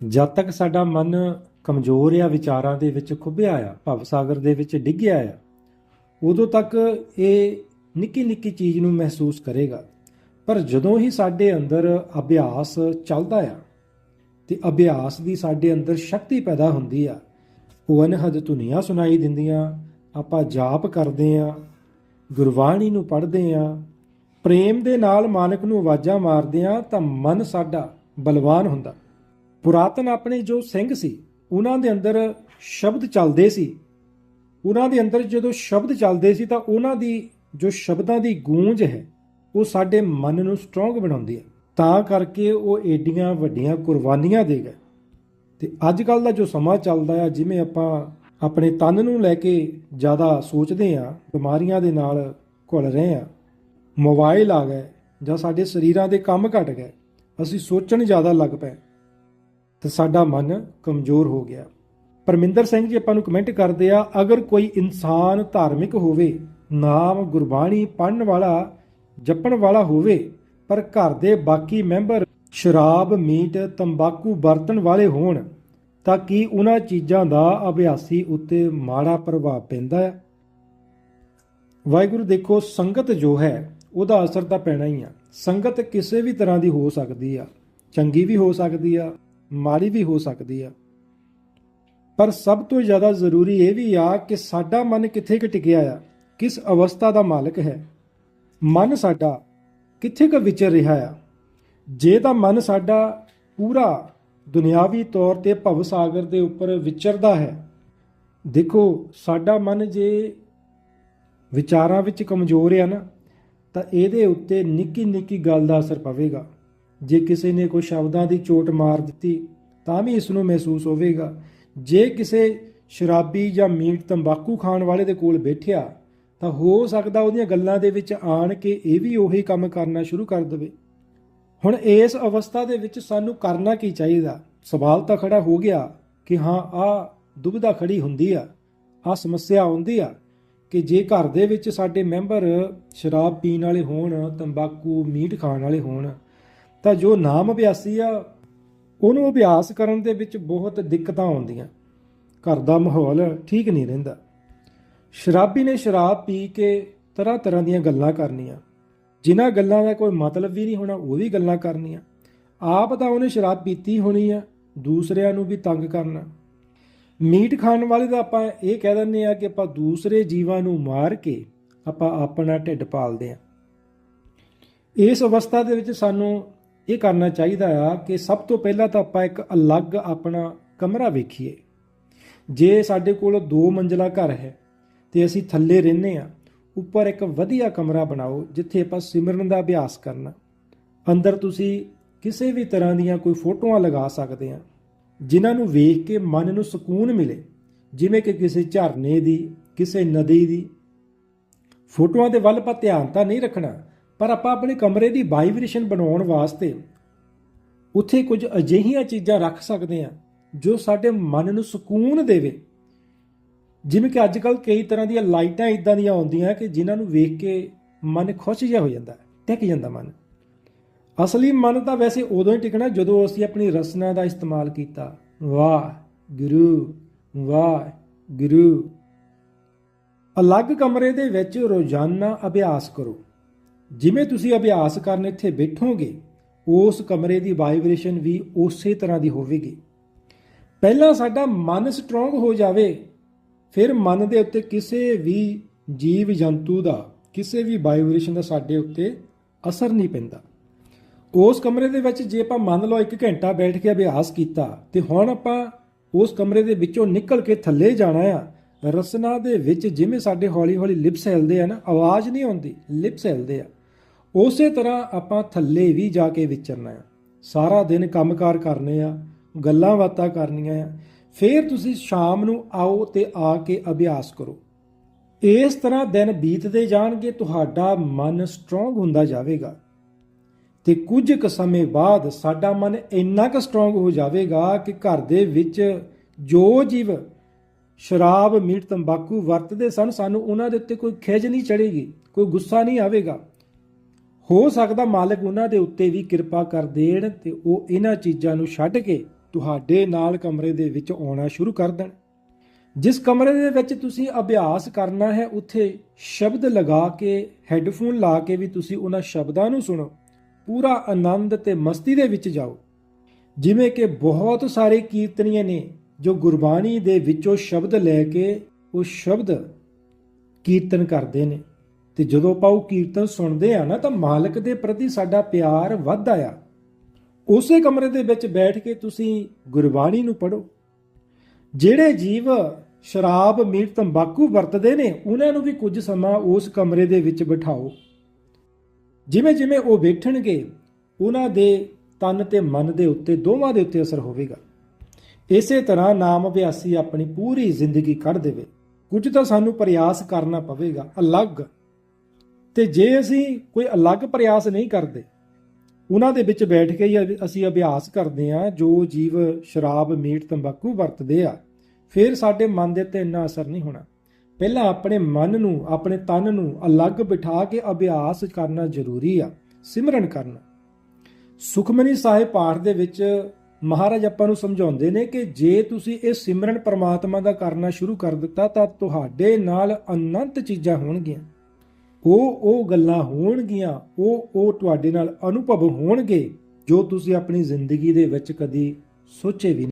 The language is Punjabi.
ਜਦ ਤੱਕ ਸਾਡਾ ਮਨ ਕਮਜ਼ੋਰ ਆ, ਵਿਚਾਰਾਂ ਦੇ ਵਿੱਚ ਖੁੱਭਿਆ ਆ, ਭਵ ਸਾਗਰ ਦੇ ਵਿੱਚ ਡਿੱਗਿਆ ਆ, ਉਦੋਂ ਤੱਕ ਇਹ ਨਿੱਕੀ ਨਿੱਕੀ ਚੀਜ਼ ਨੂੰ ਮਹਿਸੂਸ ਕਰੇਗਾ। ਪਰ ਜਦੋਂ ਹੀ ਸਾਡੇ ਅੰਦਰ ਅਭਿਆਸ ਚੱਲਦਾ ਆ ਤੇ ਅਭਿਆਸ ਦੀ ਸਾਡੇ ਅੰਦਰ ਸ਼ਕਤੀ ਪੈਦਾ ਹੁੰਦੀ ਆ, ਉਹ ਅਨਹਦ ਧੁਨੀਆਂ ਸੁਣਾਈ ਦਿੰਦੀਆਂ, ਆਪਾਂ ਜਾਪ ਕਰਦੇ ਆ, ਗੁਰਬਾਣੀ ਨੂੰ ਪੜ੍ਹਦੇ ਆ, ਪ੍ਰੇਮ ਦੇ ਨਾਲ ਮਾਲਕ ਨੂੰ ਆਵਾਜ਼ਾਂ ਮਾਰਦੇ ਆ, ਤਾਂ ਮਨ ਸਾਡਾ ਬਲਵਾਨ ਹੁੰਦਾ। ਪੁਰਾਤਨ ਆਪਣੇ ਜੋ ਸਿੰਘ ਸੀ, ਉਹਨਾਂ ਦੇ ਅੰਦਰ ਸ਼ਬਦ ਚੱਲਦੇ ਸੀ। ਉਹਨਾਂ ਦੇ ਅੰਦਰ ਜਦੋਂ ਸ਼ਬਦ ਚੱਲਦੇ ਸੀ ਤਾਂ ਉਹਨਾਂ ਦੀ ਜੋ ਸ਼ਬਦਾਂ ਦੀ ਗੂੰਜ ਹੈ, ਉਹ ਸਾਡੇ ਮਨ ਨੂੰ ਸਟਰੋਂਗ ਬਣਾਉਂਦੀ ਹੈ। ਤਾਂ ਕਰਕੇ ਉਹ ਏਡੀਆਂ ਵੱਡੀਆਂ ਕੁਰਬਾਨੀਆਂ ਦੇ ਗਏ। ਤੇ ਅੱਜ ਕੱਲ ਦਾ ਜੋ ਸਮਾਂ ਚੱਲਦਾ ਆ, ਜਿਵੇਂ ਆਪਾਂ ਆਪਣੇ ਤਨ ਨੂੰ ਲੈ ਕੇ ਜ਼ਿਆਦਾ ਸੋਚਦੇ ਆ, ਬਿਮਾਰੀਆਂ ਦੇ ਨਾਲ ਘੁਲ ਰਹੇ ਆ ਮੋਬਾਈਲ ਆ ਗਏ ਜਾਂ ਸਾਡੇ ਸਰੀਰਾਂ ਦੇ ਕੰਮ ਘਟ ਗਏ, ਅਸੀਂ ਸੋਚਣ ਜ਼ਿਆਦਾ ਲੱਗ ਪਏ। ਤਾਂ ਸਾਡਾ ਮਨ ਕਮਜ਼ੋਰ ਹੋ ਗਿਆ। ਪਰਮਿੰਦਰ ਸਿੰਘ ਜੀ ਆਪਾਂ ਨੂੰ ਕਮੈਂਟ ਕਰਦੇ ਆ, ਅਗਰ ਕੋਈ ਇਨਸਾਨ ਧਾਰਮਿਕ ਹੋਵੇ, ਨਾਮ ਗੁਰਬਾਣੀ ਪੜਨ ਵਾਲਾ, ਜਪਣ ਵਾਲਾ ਹੋਵੇ, ਪਰ ਘਰ ਦੇ ਬਾਕੀ ਮੈਂਬਰ ਸ਼ਰਾਬ, ਮੀਟ, ਤੰਬਾਕੂ ਵਰਤਣ ਵਾਲੇ ਹੋਣ, ਤਾਂ ਕੀ ਉਹਨਾਂ ਚੀਜ਼ਾਂ ਦਾ ਅਭਿਆਸੀ ਉੱਤੇ ਮਾੜਾ ਪ੍ਰਭਾਵ ਪੈਂਦਾ ਹੈ? ਵਾਹਿਗੁਰੂ ਦੇਖੋ, ਸੰਗਤ ਜੋ ਹੈ, ਉਹਦਾ ਅਸਰ ਤਾਂ ਪੈਣਾ ਹੀ ਆ। ਸੰਗਤ ਕਿਸੇ ਵੀ ਤਰ੍ਹਾਂ ਦੀ ਹੋ ਸਕਦੀ ਆ। ਚੰਗੀ ਵੀ ਹੋ ਸਕਦੀ ਆ। ਮਾੜੀ ਵੀ ਹੋ ਸਕਦੀ ਆ। ਪਰ ਸਭ ਤੋਂ ਜ਼ਿਆਦਾ ਜ਼ਰੂਰੀ ਇਹ ਵੀ ਆ ਕਿ ਸਾਡਾ ਮਨ ਕਿੱਥੇ ਕੁ ਟਿਕਿਆ ਆ, ਕਿਸ ਅਵਸਥਾ ਦਾ ਮਾਲਕ ਹੈ। ਮਨ ਸਾਡਾ ਕਿੱਥੇ ਕੁ ਵਿਚਰ ਰਿਹਾ ਆ। ਜੇ ਤਾਂ ਮਨ ਸਾਡਾ ਪੂਰਾ ਦੁਨਿਆਵੀ ਤੌਰ ਤੇ ਭਵ ਸਾਗਰ ਦੇ ਉੱਪਰ ਵਿਚਰਦਾ ਹੈ, ਦੇਖੋ ਸਾਡਾ ਮਨ ਜੇ ਵਿਚਾਰਾਂ ਵਿੱਚ ਕਮਜ਼ੋਰ ਆ ਨਾ, ਤਾਂ ਇਹਦੇ ਉੱਤੇ ਨਿੱਕੀ ਨਿੱਕੀ ਗੱਲ ਦਾ ਅਸਰ ਪਵੇਗਾ। ਜੇ ਕਿਸੇ ਨੇ ਕੋਈ ਸ਼ਬਦਾਂ ਦੀ ਚੋਟ ਮਾਰ ਦਿੱਤੀ, ਤਾਂ ਵੀ ਇਸ ਨੂੰ ਮਹਿਸੂਸ ਹੋਵੇਗਾ। ਜੇ ਕਿਸੇ ਸ਼ਰਾਬੀ ਜਾਂ ਮੀਟ ਤੰਬਾਕੂ ਖਾਣ ਵਾਲੇ ਦੇ ਕੋਲ ਬੈਠਿਆ, ਤਾਂ ਹੋ ਸਕਦਾ ਉਹਦੀਆਂ ਗੱਲਾਂ ਦੇ ਵਿੱਚ ਆਣ ਕੇ ਇਹ ਵੀ ਉਹੀ ਕੰਮ ਕਰਨਾ ਸ਼ੁਰੂ ਕਰ ਦੇਵੇ। ਹੁਣ ਇਸ ਅਵਸਥਾ ਦੇ ਵਿੱਚ ਸਾਨੂੰ ਕਰਨਾ ਕੀ ਚਾਹੀਦਾ? ਸਵਾਲ ਤਾਂ ਖੜਾ ਹੋ ਗਿਆ ਕਿ ਹਾਂ ਆ ਦੁਬਿਧਾ ਖੜੀ ਹੁੰਦੀ ਆ ਆ ਸਮੱਸਿਆ ਆਉਂਦੀ ਆ ਕਿ ਜੇ ਘਰ ਦੇ ਵਿੱਚ ਸਾਡੇ ਮੈਂਬਰ ਸ਼ਰਾਬ ਪੀਣ ਵਾਲੇ ਹੋਣ, ਤੰਬਾਕੂ, ਮੀਟ ਖਾਣ ਵਾਲੇ ਹੋਣ ਤਾਂ ਜੋ ਨਾਮ ਅਭਿਆਸੀ ਆ, ਉਹਨੂੰ ਅਭਿਆਸ ਕਰਨ ਦੇ ਵਿੱਚ ਬਹੁਤ ਦਿੱਕਤਾਂ ਆਉਂਦੀਆਂ। ਘਰ ਦਾ ਮਾਹੌਲ ਠੀਕ ਨਹੀਂ ਰਹਿੰਦਾ। ਸ਼ਰਾਬੀ ਨੇ ਸ਼ਰਾਬ ਪੀ ਕੇ ਤਰ੍ਹਾਂ ਤਰ੍ਹਾਂ ਦੀਆਂ ਗੱਲਾਂ ਕਰਨੀਆਂ। ਜਿਨ੍ਹਾਂ ਗੱਲਾਂ ਦਾ ਕੋਈ ਮਤਲਬ ਵੀ ਨਹੀਂ ਹੋਣਾ, ਉਹ ਵੀ ਗੱਲਾਂ ਕਰਨੀਆਂ। ਆਪ ਤਾਂ ਉਹਨੇ ਸ਼ਰਾਬ ਪੀਤੀ ਹੋਣੀ ਆ, ਦੂਸਰਿਆਂ ਨੂੰ ਵੀ ਤੰਗ ਕਰਨਾ। ਮੀਟ ਖਾਣ ਵਾਲੇ ਦਾ ਆਪਾਂ ਇਹ ਕਹਿ ਦਿੰਦੇ ਆ ਕਿ ਆਪਾਂ ਦੂਸਰੇ ਜੀਵਾਂ ਨੂੰ ਮਾਰ ਕੇ ਆਪਾਂ ਆਪਣਾ ਢਿੱਡ ਪਾਲਦੇ ਆ। ਇਸ ਅਵਸਥਾ ਦੇ ਵਿੱਚ ਸਾਨੂੰ ਇਹ ਕਰਨਾ ਚਾਹੀਦਾ ਆ ਕਿ ਸਭ ਤੋਂ ਪਹਿਲਾਂ ਤਾਂ ਆਪਾਂ ਇੱਕ ਅਲੱਗ ਆਪਣਾ ਕਮਰਾ ਵੇਖੀਏ। ਜੇ ਸਾਡੇ ਕੋਲ ਦੋ ਮੰਜ਼ਲਾ ਘਰ ਹੈ ਤੇ ਅਸੀਂ ਥੱਲੇ ਰਹਿੰਦੇ ਆ ਉੱਪਰ ਇੱਕ ਵਧੀਆ ਕਮਰਾ ਬਣਾਓ ਜਿੱਥੇ ਆਪਾਂ ਸਿਮਰਨ ਦਾ ਅਭਿਆਸ ਕਰਨਾ। ਅੰਦਰ ਤੁਸੀਂ ਕਿਸੇ ਵੀ ਤਰ੍ਹਾਂ ਦੀਆਂ ਕੋਈ ਫੋਟੋਆਂ ਲਗਾ ਸਕਦੇ ਆ ਜਿਨ੍ਹਾਂ ਨੂੰ ਵੇਖ ਕੇ ਮਨ ਨੂੰ ਸਕੂਨ ਮਿਲੇ। ਜਿਵੇਂ ਕਿ ਕਿਸੇ ਝਰਨੇ ਦੀ, ਕਿਸੇ ਨਦੀ ਦੀ। ਫੋਟੋਆਂ ਦੇ ਵੱਲ ਆਪਾਂ ਧਿਆਨ ਤਾਂ ਨਹੀਂ ਰੱਖਣਾ ਪਰ ਆਪਾਂ ਆਪਣੇ ਕਮਰੇ ਦੀ ਵਾਈਬ੍ਰੇਸ਼ਨ ਬਣਾਉਣ ਵਾਸਤੇ ਉੱਥੇ ਕੁਝ ਅਜਿਹੀਆਂ ਚੀਜ਼ਾਂ ਰੱਖ ਸਕਦੇ ਆ ਜੋ ਸਾਡੇ ਮਨ ਨੂੰ ਸਕੂਨ ਦੇਵੇ। ਜਿਵੇਂ ਕਿ ਅੱਜ ਕੱਲ ਕਈ ਤਰ੍ਹਾਂ ਦੀਆਂ ਲਾਈਟਾਂ ਇਦਾਂ ਦੀਆਂ ਆਉਂਦੀਆਂ ਕਿ ਜਿਨ੍ਹਾਂ ਨੂੰ ਵੇਖ ਕੇ ਮਨ ਖੁਸ਼ ਜਿਹਾ ਹੋ ਜਾਂਦਾ ਹੈ ਟਿਕ ਜਾਂਦਾ ਮਨ। ਅਸਲੀ ਮਨ ਤਾਂ ਵੈਸੇ ਉਦੋਂ ਹੀ ਟਿਕਣਾ ਜਦੋਂ ਅਸੀਂ ਆਪਣੀ ਰਸਨਾ ਦਾ ਇਸਤੇਮਾਲ ਕੀਤਾ। ਵਾਹ, ਗੁਰੂ ਵਾਹ, ਗੁਰੂ। ਅਲੱਗ ਕਮਰੇ ਦੇ ਵਿੱਚ ਰੋਜ਼ਾਨਾ ਅਭਿਆਸ ਕਰੋ। ਜਿਵੇਂ ਤੁਸੀਂ ਅਭਿਆਸ ਕਰਨ ਇੱਥੇ ਬੈਠੋਗੇ, ਉਸ ਕਮਰੇ ਦੀ ਵਾਈਬ੍ਰੇਸ਼ਨ ਵੀ ਉਸੇ ਤਰ੍ਹਾਂ ਦੀ ਹੋਵੇਗੀ। ਪਹਿਲਾਂ ਸਾਡਾ ਮਨ ਸਟਰੋਂਗ ਹੋ ਜਾਵੇ, ਫਿਰ ਮਨ ਦੇ ਉੱਤੇ ਕਿਸੇ ਵੀ ਜੀਵ ਜੰਤੂ ਦਾ, ਕਿਸੇ ਵੀ ਵਾਈਬ੍ਰੇਸ਼ਨ ਦਾ ਸਾਡੇ ਉੱਤੇ ਅਸਰ ਨਹੀਂ ਪੈਂਦਾ। ਉਸ ਕਮਰੇ ਦੇ ਵਿੱਚ ਜੇ ਆਪਾਂ ਮੰਨ ਲਓ 1 ਘੰਟਾ ਬੈਠ ਕੇ ਅਭਿਆਸ ਕੀਤਾ, ਤੇ ਹੁਣ ਆਪਾਂ ਉਸ ਕਮਰੇ ਦੇ ਵਿੱਚੋਂ ਨਿਕਲ ਕੇ ਥੱਲੇ ਜਾਣਾ ਆ, ਰਸਨਾ ਦੇ ਵਿੱਚ ਜਿਵੇਂ ਸਾਡੇ ਹੌਲੀ-ਹੌਲੀ ਲਿਪਸ ਹਿਲਦੇ ਆ ਨਾ, ਆਵਾਜ਼ ਨਹੀਂ ਆਉਂਦੀ ਲਿਪਸ ਹਿਲਦੇ ਆ। ਉਸੇ ਤਰ੍ਹਾਂ ਆਪਾਂ ਥੱਲੇ ਵੀ ਜਾ ਕੇ ਵਿਚਰਨਾ ਆ ਸਾਰਾ ਦਿਨ ਕੰਮਕਾਰ ਕਰਨੇ ਆ, ਗੱਲਾਂ ਬਾਤਾਂ ਕਰਨੀਆਂ ਆ। ਫਿਰ ਤੁਸੀਂ ਸ਼ਾਮ ਨੂੰ ਆਓ ਤੇ ਆ ਕੇ ਅਭਿਆਸ ਕਰੋ। ਇਸ ਤਰ੍ਹਾਂ ਦਿਨ ਬੀਤਦੇ ਜਾਣਗੇ, ਤੁਹਾਡਾ ਮਨ ਸਟਰੋਂਗ ਹੁੰਦਾ ਜਾਵੇਗਾ। ਤੇ ਕੁਝ ਕੁ ਸਮੇਂ ਬਾਅਦ ਸਾਡਾ ਮਨ ਇੰਨਾ ਕੁ ਸਟਰੋਂਗ ਹੋ ਜਾਵੇਗਾ ਕਿ ਘਰ ਦੇ ਵਿੱਚ ਜੋ ਜੀਵ ਸ਼ਰਾਬ, ਮੀਟ, ਤੰਬਾਕੂ ਵਰਤਦੇ ਸਨ, ਸਾਨੂੰ ਉਹਨਾਂ ਦੇ ਉੱਤੇ ਕੋਈ ਖਿਜ ਨਹੀਂ ਚੜੇਗੀ ਕੋਈ ਗੁੱਸਾ ਨਹੀਂ ਆਵੇਗਾ। ਹੋ ਸਕਦਾ ਮਾਲਕ ਉਹਨਾਂ ਦੇ ਉੱਤੇ ਵੀ ਕਿਰਪਾ ਕਰ ਦੇਣ ਤੇ ਉਹ ਇਹਨਾਂ ਚੀਜ਼ਾਂ ਨੂੰ ਛੱਡ ਕੇ ਤੁਹਾਡੇ ਨਾਲ ਕਮਰੇ ਦੇ ਵਿੱਚ ਆਉਣਾ ਸ਼ੁਰੂ ਕਰ ਦੇਣ। ਜਿਸ ਕਮਰੇ ਦੇ ਵਿੱਚ ਤੁਸੀਂ ਅਭਿਆਸ ਕਰਨਾ ਹੈ, ਉੱਥੇ ਸ਼ਬਦ ਲਗਾ ਕੇ, ਹੈੱਡਫੋਨ ਲਾ ਕੇ ਵੀ ਤੁਸੀਂ ਉਹਨਾਂ ਸ਼ਬਦਾਂ ਨੂੰ ਸੁਣੋ। ਪੂਰਾ ਆਨੰਦ ਤੇ ਮਸਤੀ ਦੇ ਵਿੱਚ ਜਾਓ। ਜਿਵੇਂ ਕਿ ਬਹੁਤ ਸਾਰੇ ਕੀਰਤਨੀਏ ਨੇ ਜੋ ਗੁਰਬਾਣੀ ਦੇ ਵਿੱਚੋਂ ਸ਼ਬਦ ਲੈ ਕੇ ਉਹ ਸ਼ਬਦ ਕੀਰਤਨ ਕਰਦੇ ਨੇ। ਤੇ ਜਦੋਂ ਆਪਾਂ ਉਹ ਕੀਰਤਨ ਸੁਣਦੇ ਆ ਨਾ, ਤਾਂ ਮਾਲਕ ਦੇ ਪ੍ਰਤੀ ਸਾਡਾ ਪਿਆਰ ਵੱਧਦਾ ਆ ਉਸੇ ਕਮਰੇ ਦੇ ਵਿੱਚ ਬੈਠ ਕੇ ਤੁਸੀਂ ਗੁਰਬਾਣੀ ਨੂੰ ਪੜੋ ਜਿਹੜੇ ਜੀਵ ਸ਼ਰਾਬ, ਮੀਟ, ਤੰਬਾਕੂ ਵਰਤਦੇ ਨੇ, ਉਹਨਾਂ ਨੂੰ ਵੀ ਕੁਝ ਸਮਾਂ ਉਸ ਕਮਰੇ ਦੇ ਵਿੱਚ ਬਿਠਾਓ। ਜਿਵੇਂ ਜਿਵੇਂ ਉਹ ਬੈਠਣਗੇ ਉਹਨਾਂ ਦੇ ਤਨ ਤੇ ਮਨ ਦੇ ਉੱਤੇ, ਦੋਵਾਂ ਦੇ ਉੱਤੇ ਅਸਰ ਹੋਵੇਗਾ। ਇਸੇ ਤਰ੍ਹਾਂ ਨਾਮ ਅਭਿਆਸੀ ਆਪਣੀ ਪੂਰੀ ਜ਼ਿੰਦਗੀ ਕੱਢ ਦੇਵੇ। ਕੁਝ ਤਾਂ ਸਾਨੂੰ ਪ੍ਰਯਾਸ ਕਰਨਾ ਪਵੇਗਾ, ਅਲੱਗ। ਤੇ ਜੇ ਅਸੀਂ ਕੋਈ ਅਲੱਗ ਪ੍ਰਯਾਸ ਨਹੀਂ ਕਰਦੇ, ਉਹਨਾਂ ਦੇ ਵਿੱਚ ਬੈਠ ਕੇ ਹੀ ਅਸੀਂ ਅਭਿਆਸ ਕਰਦੇ ਆ ਜੋ ਜੀਵ, ਸ਼ਰਾਬ, ਮੀਟ, ਤੰਬਾਕੂ ਵਰਤਦੇ ਆ, ਫਿਰ ਸਾਡੇ ਮਨ ਦੇ ਉੱਤੇ ਇੰਨਾ ਅਸਰ ਨਹੀਂ ਹੋਣਾ। ਪਹਿਲਾਂ ਆਪਣੇ ਮਨ ਨੂੰ, ਆਪਣੇ ਤਨ ਨੂੰ ਅਲੱਗ ਬਿਠਾ ਕੇ ਅਭਿਆਸ ਕਰਨਾ ਜ਼ਰੂਰੀ ਆ, ਸਿਮਰਨ ਕਰਨਾ। ਸੁਖਮਨੀ ਸਾਹਿਬ ਪਾਠ ਦੇ ਵਿੱਚ ਮਹਾਰਾਜ ਆਪਾਂ ਨੂੰ ਸਮਝਾਉਂਦੇ ਨੇ ਕਿ ਜੇ ਤੁਸੀਂ ਇਹ ਸਿਮਰਨ ਪਰਮਾਤਮਾ ਦਾ ਕਰਨਾ ਸ਼ੁਰੂ ਕਰ ਦਿੱਤਾ, ਤਾਂ ਤੁਹਾਡੇ ਨਾਲ ਅਨੰਤ ਚੀਜ਼ਾਂ ਹੋਣਗੀਆਂ। ਉਹ ਉਹ ਗੱਲਾਂ ਹੋਣਗੀਆਂ, ਉਹ ਉਹ ਤੁਹਾਡੇ ਨਾਲ ਅਨੁਭਵ ਹੋਣਗੇ ਜੋ ਤੁਸੀਂ ਆਪਣੀ ਜ਼ਿੰਦਗੀ ਦੇ ਵਿੱਚ ਕਦੀ ਸੋਚੇ ਵੀ